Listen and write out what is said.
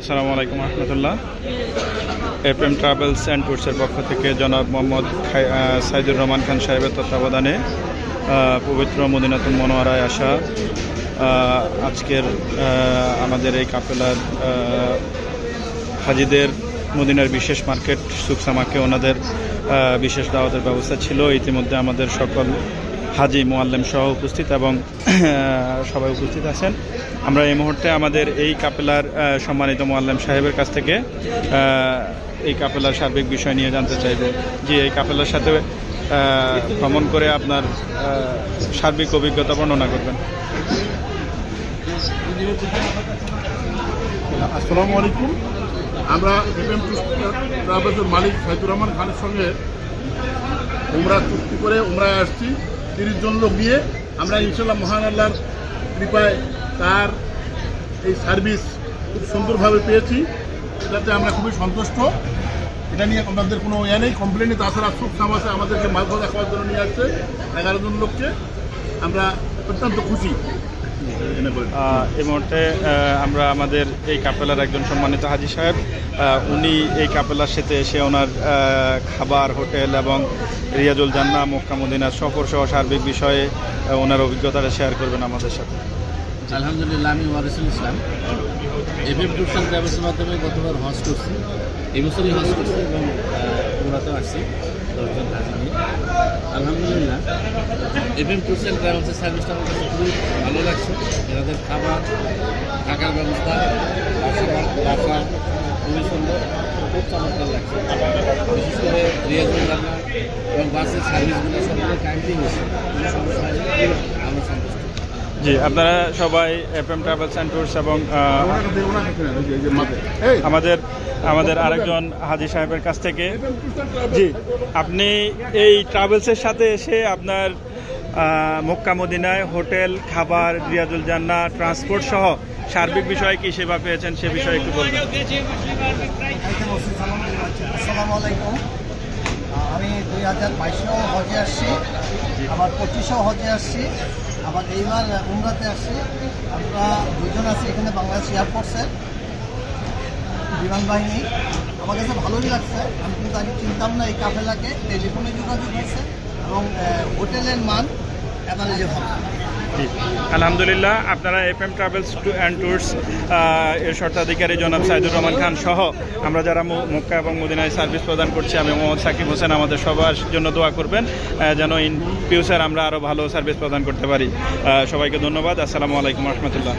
আসসালামু আলাইকুম রহমতুল্লাহ। এফ এম ট্রাভেলস অ্যান্ড ট্যুরসের পক্ষ থেকে জনাব মোহাম্মদ সাইদুর রহমান খান সাহেবের তত্ত্বাবধানে পবিত্র মদিনাতুল মনোয়ারায় আসা আজকের আমাদের এই কাপেলার হাজিদের মদিনার বিশেষ মার্কেট সুকসামাকে ওনাদের বিশেষ দাওয়াতের ব্যবস্থা ছিল। ইতিমধ্যে আমাদের সকল হাজি মোয়াল্লেম সহ উপস্থিত এবং সবাই উপস্থিত আছেন। আমরা এই মুহূর্তে আমাদের এই কাপেলার সম্মানিত মোয়াল্লেম সাহেবের কাছ থেকে এই কাপেলার সার্বিক বিষয় নিয়ে জানতে চাইব যে এই কাপেলার সাথে ভ্রমণ করে আপনার সার্বিক অভিজ্ঞতা বর্ণনা করবেন। আসসালামু আলাইকুম। আমরা এফএম ট্রাভেলসের মালিক সাইদুর রহমান খানের সঙ্গে উমরা চুক্তি করে উমরায় আসছি। তিরিশ জন লোক নিয়ে আমরা ইনশাল্লাহ মহান আল্লাহর কৃপায় তার এই সার্ভিস খুব সুন্দরভাবে পেয়েছি। এটাতে আমরা খুবই সন্তুষ্ট। এটা নিয়ে আমাদের কোনো ইয়ে নেই কমপ্লেন নেই। তাছাড়া সুখ সামাসে আমাদেরকে মাছ খাওয়ার জন্য নিয়ে আসছে এগারো জন লোককে। আমরা অত্যন্ত খুশি। এই মুহূর্তে আমরা আমাদের এই কাপেলার একজন সম্মানিত হাজি সাহেব উনি এই কাপেলার সাথে এসে ওনার খাবার, হোটেল এবং রিয়াজুল জান্না মক্কা, মদিনার সফর সহ সার্বিক বিষয়ে ওনার অভিজ্ঞতাটা শেয়ার করবেন আমাদের সাথে। আলহামদুলিল্লাহ, আমি Warisul Islam. FM tours and ট্রাভেলসের মাধ্যমে গতবার হজ করছি। এই বছরই হজ করছি এবং আসছি। দশজন হাজি নিয়ে আলহামদুলিল্লাহ। এফএম টুসেল ট্রাভেলসের সার্ভিসটা আমার কাছে খুবই ভালো লাগছে। এনাদের খাবার, থাকার ব্যবস্থা, বাসা বাসা খুবই সুন্দর, খুব চমৎকার লাগছে। বিশেষ করে রিয়াজুল রান্না এবং বাসের সার্ভিসগুলো সবগুলো টাইমলি হয়েছে কোনো সমস্যা হয়নি। জি আপনারা সবাই F M travels and tours এবং আমাদের আমাদের আরেকজন হাজি সাহেবের কাছ থেকে। জি আপনি এই ট্রাভেলসের সাথে এসে আপনার মক্কা মদিনায় হোটেল খাবার রিয়াজুল জান্না ট্রান্সপোর্ট সহ সার্বিক বিষয়ে কি সেবা পেয়েছেন সে বিষয়ে একটু বলবেন। আসসালামু আলাইকুম। আমি দুই হাজার বাইশেও হজে আসছি। আবার পঁচিশেও হজে আসছি। আবার এইবার উমরাতে আসছি। আমরা দুজন আছি এখানে বাংলাদেশ এয়ারফোর্সের বিমান বাহিনী। আমার কাছে ভালোই লাগছে। আমি কিন্তু আগে চিনতাম না এই কাফেলাকে। টেলিফোনে যোগাযোগ হয়েছে এবং হোটেলের মান এবারে যে ভালো। জি। আলহামদুলিল্লাহ, আপনারা F M travels to and tours এর স্বত্বাধিকারী জনাব সাইদুর রহমান খান সহ আমরা যারা মক্কা এবং মদিনায় সার্ভিস প্রদান করছি, আমি মোহাম্মদ সাকিব হোসেন আমাদের সবার জন্য দোয়া করবেন যেন ইন ফিউচার আমরা আরও ভালো সার্ভিস প্রদান করতে পারি। সবাইকে ধন্যবাদ, আসসালামু আলাইকুম রহমতুল্লাহ।